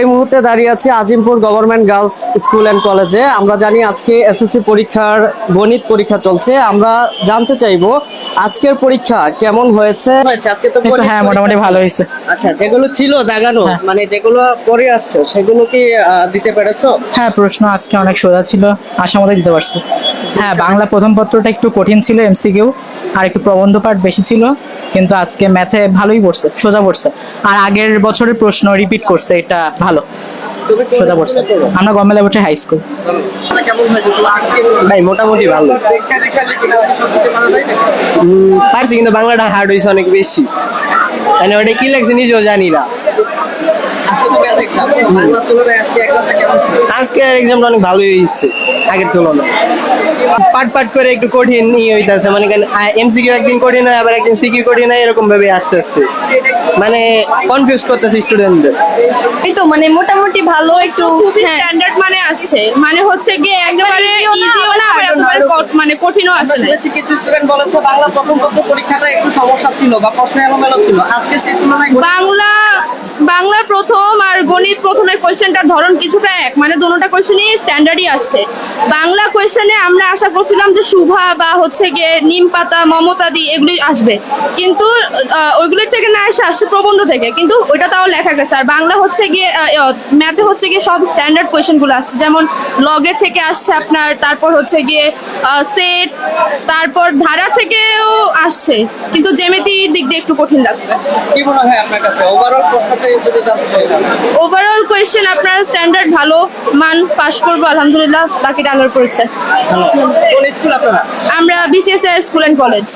এই মুহূর্তে দাঁড়িয়ে আছি Azimpur government girls school and কলেজে আমরা জানি আজকে এসএসসি পরীক্ষার গণিত পরীক্ষা চলছে। আমরা জানতে চাইব আজকের পরীক্ষা কেমন হয়েছে? আজকে তো হ্যাঁ মোটামুটি ভালো হয়েছে। আচ্ছা যেগুলো ছিল দাগানো হ্যাঁ। মানে যেগুলো পরে আসছে সেগুলো কি দিতে পেরেছ? হ্যাঁ প্রশ্ন আজকে অনেক সোজা ছিল আশা মতো দিতে পারছি। হ্যাঁ বাংলা প্রথম পত্রটা একটু কঠিন ছিল এমসিকিউ আর একটু প্রবন্ধ পাঠ বেশি ছিল কিন্তু আজকে ম্যাথে ভালোই পড়ছে সোজা পড়ছে। আর আগের বছরের প্রশ্ন রিপিট করছে এটা ভালো। সোজা পড়ছে। আমরা গমেলা বসে হাই স্কুল। ভাই মোটামুটি ভালো। পারছি কিন্তু বাংলাটা হার্ড হয়েছে অনেক বেশি। মানে ওটা কি লাগছে নিজেও জানি না। আজকে তুলনায় আজকে এক্সামটা অনেক ভালোই হয়েছে আগের তুলনায়। পাট পাট করে একটু কঠিন ইয়ে হইতাছে মানে এমসিকিউ একদিন কঠিন হয় আবার একদিন সিকিউ কঠিন হয় এরকম ভাবে আসতেছে। মানে কনফিউজ করতেছে স্টুডেন্টদের এই তো মানে মোটামুটি ভালো একটু স্ট্যান্ডার্ড মানে আসছে। মানে হচ্ছে গিয়ে একেবারে ইজিও না একেবারে মানে কঠিনও আসে না শুনেছি কিছু স্টুডেন্ট বলেছে বাংলা প্রথম পত্র পরীক্ষাটা একটু সমস্যা ছিল বা প্রশ্ন এলোমেলো ছিল। আজকে সেই তুলনায় বাংলা বাংলা প্রথম আর গণিত প্রথমের কোয়েশ্চেনটার ধরন কিছুটা এক। মানে দুটোটা কোয়েশ্চেনই স্ট্যান্ডার্ডই আসছে। বাংলা কোয়েশ্চেনে আমরা আশা করছিলাম যে শুভা বা হচ্ছে গিয়ে নিম পাতা মমতাদি এগুলি আসবে। কিন্তু ওইগুলির থেকে না এসে আসছে প্রবন্ধ থেকে। কিন্তু ওইটা তাও লেখা গেছে। আর বাংলা হচ্ছে গিয়ে ম্যাথে হচ্ছে গিয়ে সব স্ট্যান্ডার্ড কোয়েশ্চেনগুলো আসছে। যেমন লগের থেকে আসছে আপনার তারপর হচ্ছে গিয়ে সেট তারপর ধারা থেকেও আসছে। কিন্তু জেমিতি দিক দিয়ে একটু কঠিন লাগছে। কি মনে হয় আপনার কাছে? ওভারঅল প্রশ্নটা যদি জানতে চাই ওভারঅল কোয়েশ্চেন আপনার স্ট্যান্ডার্ড ভালো মান পাস করব আলহামদুলিল্লাহ বাকিটা আলোর পড়েছে আমরা বিসিএস স্কুল অ্যান্ড কলেজ